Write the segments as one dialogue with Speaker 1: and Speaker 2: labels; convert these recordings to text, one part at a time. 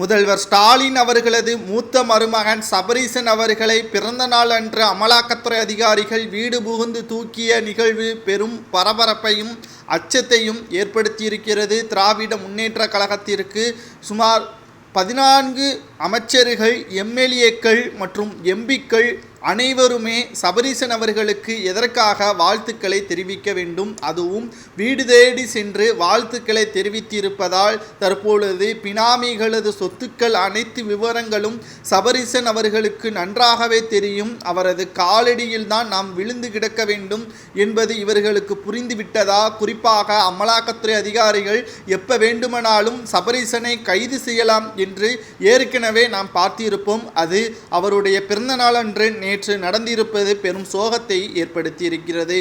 Speaker 1: முதல்வர் ஸ்டாலின் அவர்களது மூத்த மருமகன் சபரீசன் அவர்களை பிறந்த நாள் அன்று அமலாக்கத்துறை அதிகாரிகள் வீடு புகுந்து தூக்கிய நிகழ்வு பெரும் பரபரப்பையும் அச்சத்தையும் ஏற்படுத்தியிருக்கிறது. திராவிட முன்னேற்ற கழகத்திற்கு சுமார் பதினான்கு அமைச்சர்கள் எம்எல்ஏக்கள் மற்றும் எம்பிக்கள் அனைவருமே சபரீசன் அவர்களுக்கு எதற்காக வாழ்த்துக்களை தெரிவிக்க வேண்டும்? அதுவும் வீடு தேடி சென்று வாழ்த்துக்களை தெரிவித்திருப்பதால் தற்பொழுது பினாமிகளது சொத்துக்கள் அனைத்து விவரங்களும் சபரீசன் அவர்களுக்கு நன்றாகவே தெரியும். அவரது காலடியில் தான் நாம் விழுந்து கிடக்க வேண்டும் என்பது இவர்களுக்கு புரிந்துவிட்டதா? குறிப்பாக அமலாக்கத்துறை அதிகாரிகள் எப்ப வேண்டுமானாலும் சபரீசனை கைது செய்யலாம் என்று ஏற்கனவே நாம் பார்த்திருப்போம். அது அவருடைய பிறந்த நாளன்று நேற்று நடந்திருப்பது பெரும் சோகத்தை ஏற்படுத்தியிருக்கிறது.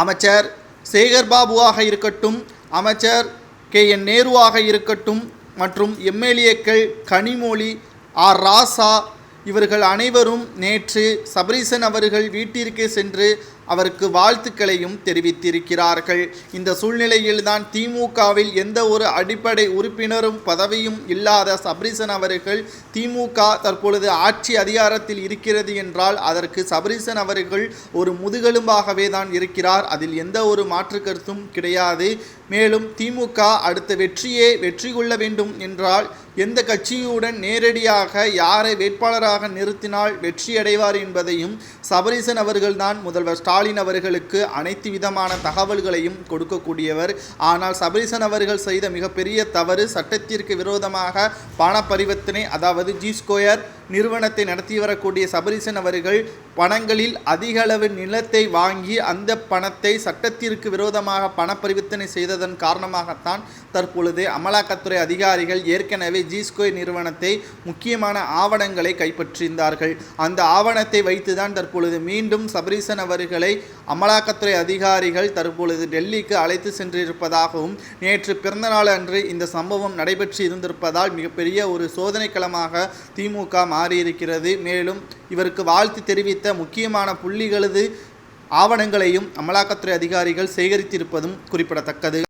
Speaker 1: அமைச்சர் சேகர்பாபுவாக இருக்கட்டும் அமைச்சர் கே. என். நேருவாக இருக்கட்டும் மற்றும் எம்எல்ஏக்கள் கனிமொழி ஆர். ராசா இவர்கள் அனைவரும் நேற்று சபரீசன் அவர்கள் வீட்டிற்கு சென்று அவருக்கு வாழ்த்துக்களையும் தெரிவித்திருக்கிறார்கள். இந்த சூழ்நிலையில்தான் திமுகவில் எந்த ஒரு அடிப்படை உறுப்பினரும் பதவியும் இல்லாத சபரீசன் அவர்கள் திமுக தற்பொழுது ஆட்சி அதிகாரத்தில் இருக்கிறது என்றால் அதற்கு சபரீசன் அவர்கள் ஒரு முதுகெலும்பாகவே தான் இருக்கிறார். அதில் எந்த ஒரு மாற்று கருத்தும் கிடையாது. மேலும் திமுக அடுத்த வெற்றியே வெற்றி கொள்ள வேண்டும் என்றால் எந்த கட்சியுடன் நேரடியாக யாரை வேட்பாளராக நிறுத்தினால் வெற்றியடைவார் என்பதையும் சபரீசன் அவர்கள்தான் முதல்வர் ஸ்டாலின் அவர்களுக்கு அனைத்து விதமான தகவல்களையும் கொடுக்கக்கூடியவர். ஆனால் சபரீசன் அவர்கள் செய்த மிகப்பெரிய தவறு சட்டத்திற்கு விரோதமாக பண பரிவர்த்தனை அதாவது ஜி ஸ்கொயர் நிறுவனத்தை நடத்தி வரக்கூடிய சபரிசன் அவர்கள் பணங்களில் அதிக அளவு நிலத்தை வாங்கி அந்த பணத்தை சட்டத்திற்கு விரோதமாக பண பரிவர்த்தனை செய்ததன் காரணமாகத்தான் தற்பொழுது அமலாக்கத்துறை அதிகாரிகள் ஏற்கனவே ஜிஸ்கோய் நிறுவனத்தை முக்கியமான ஆவணங்களை கைப்பற்றியிருந்தார்கள். அந்த ஆவணத்தை வைத்துதான் தற்பொழுது மீண்டும் சபரிசன் அவர்களை அமலாக்கத்துறை அதிகாரிகள் தற்பொழுது டெல்லிக்கு அழைத்து சென்றிருப்பதாகவும் நேற்று பிறந்தநாள் அன்று இந்த சம்பவம் நடைபெற்று இருந்திருப்பதால் மிகப்பெரிய ஒரு சோதனைக்களமாக திமுக மாறியிருக்கிறது. மேலும் இவருக்கு வாழ்த்து தெரிவித்த முக்கியமான புள்ளிகளது ஆவணங்களையும் அமலாக்கத்துறை அதிகாரிகள் சேகரித்திருப்பதும் குறிப்பிடத்தக்கது.